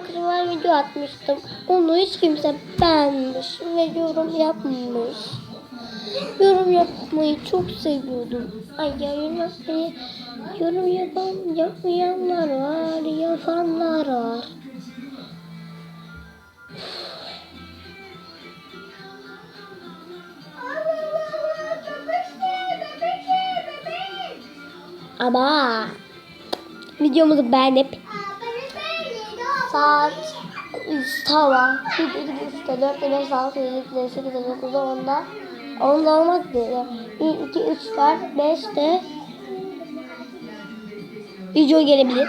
arkadaşlar video atmıştım. Onu hiç kimse beğenmiş ve yorum yapmamış. Yorum yapmayı çok seviyordum. Ay ya yorum yapmayı yorum yapan, yapmayanlar var, yapanlar var. Ama videomuzu beğenip saat sabah 1, 2, 3, 4, 5, 6, 7, 8, 9, 10, 10'da 10'da olmak üzere 1, 2, 3, 4, 5'te video gelebilir.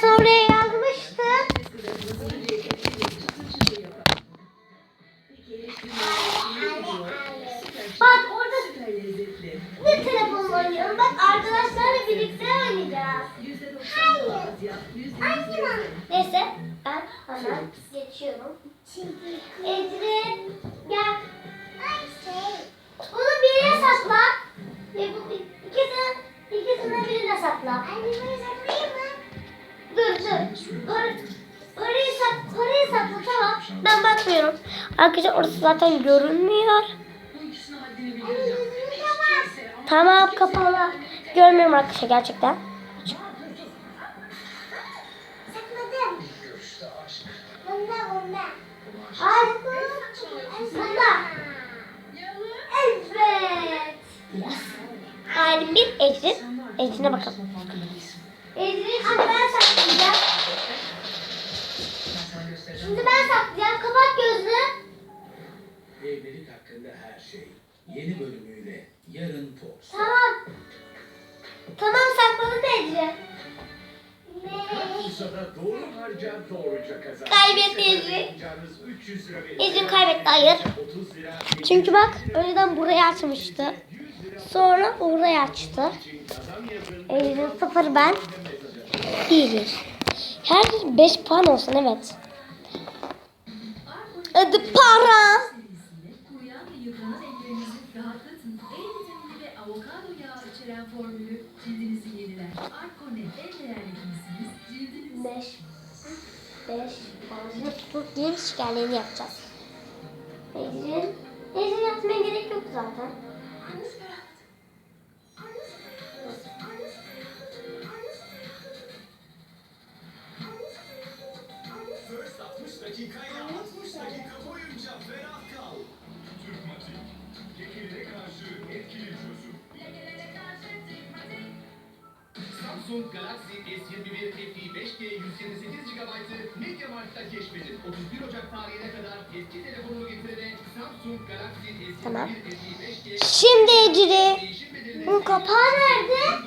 Sana oraya yazmıştım. Bak orada bir telefonla oynuyorum. Bak arkadaşlarla birlikte oynayacağız. Yüz lezzet. Neyse ben hemen geçiyorum. Ecrin gel. Bunu birine sakla. Arkadaşlar orası zaten görünmüyor. Tamam kapalı. Görmüyorum arkadaşlar gerçekten. Halim bir Ecrin. Ecrin'e bakalım. Ecrin şimdi ben saklayacağım. Şimdi ben saklayacağım. Kapat gözünü. Evlilik hakkında her şey. Yeni bölümüyle yarın Fox. Tamam. Tamam sakladım Ecrin. Bursa'da doğru harcar doğruca kazanır. Kaybetti Ecrin. Yapacağınız 300 lira verin. Ecrin kaybetti hayır. 30 lira. Çünkü bak önceden burayı açmıştı. Sonra orayı açtı. Ecrin sıfır ben. Bir. Her 5 puan olsun evet. Hadi para. Yeniler. Arkonet en değerli giysiniz. Cildiniz 5. 5 puan. Tutup geri şikayetlerini yapacağız. Ecrin. Ecrin yapmaya gerek yok zaten. First 60 dakikayla 60 dakika boyunca ferah kal. Türkmatik. Lekilere karşı etkili çözüm. Samsung Galaxy S21 FE 5G 128 GB'ı MediaMarkt'ta keşfedin. 31 Ocak tarihine kadar eski telefonunu getirene Samsung Galaxy S21 Tamam. FE 5G Şimdi bedelini Bunun kapağı nerede?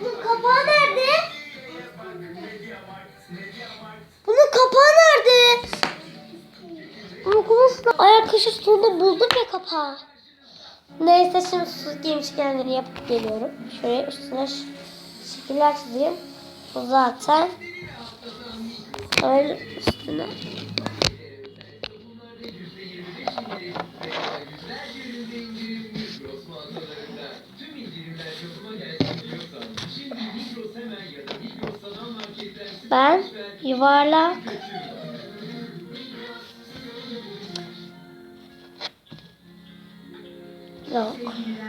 Bunun kapağı nerede? Bunun kapağı nerede? Unutmuşsun. Ay arkadaşlar sonunda buldum ya kapağı. Neyse şimdi giymiş kendini yapıp geliyorum. Şöyle üstüne şekiller çizeyim. Bu zaten. Öyle üstüne. Tüm indirimler ikili kolajen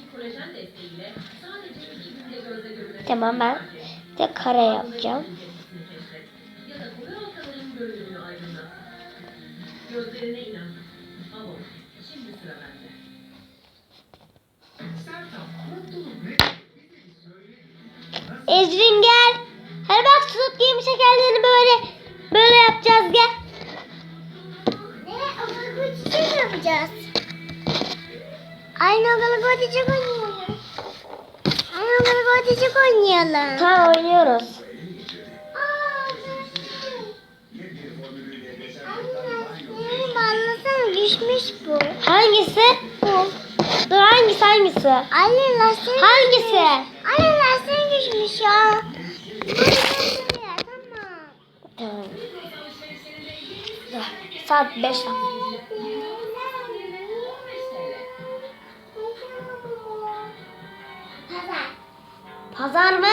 Düzen desteğiyle sadece iki günde gözle görülen Tamam ben de kare yapacağım. Gözlerine inan. Avon, şimdi sıra bende. Sertab, mutluluk söyle. Ecrin gel. Hadi bak Snoop Game şekerlerini böyle böyle yapacağız gel. Ne? Akalı çiçek mi yapacağız? Aynı akalı çiçek oynayalım. Aynı akalı çiçek oynayalım. Tamam oynuyoruz. Anne, ballasana düşmüş bu. Hangisi? Bu. Dur hangisi hangisi? Anne lastiği Hangisi? Anne lastiği düşmüş ya. Tamam. Saat 5. Pazar. Pazar mı?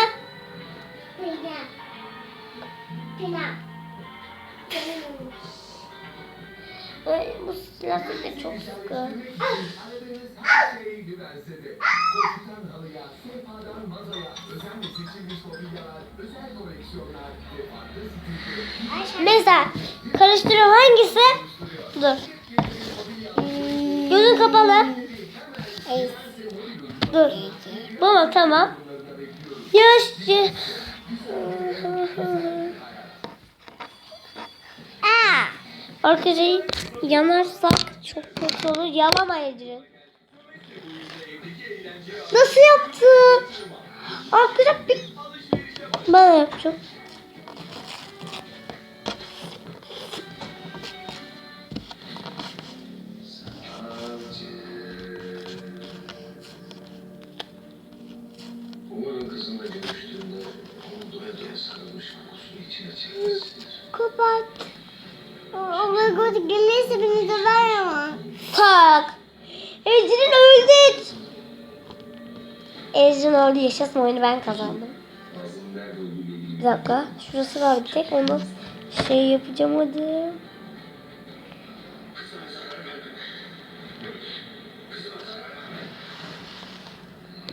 Pilav. Pilav. Ay, bu lastik de çok sıkı. Mesela karıştırıyorum hangisi? Dur. Gözün kapalı. Dur. Baba tamam. Yaş. Arkadaşlar yanarsak çok kötü olur. Yalamayacağız. Nasıl yaptı? Arkadaşlar bir... Ben yapacağım. Umarım Göt gelirse beni döver ama. Tak. Ecrin öldü. Ecrin öldü. Yaşasın oyunu ben kazandım. Bir dakika. Şurası var bir tek. Onu şey yapacağım hadi.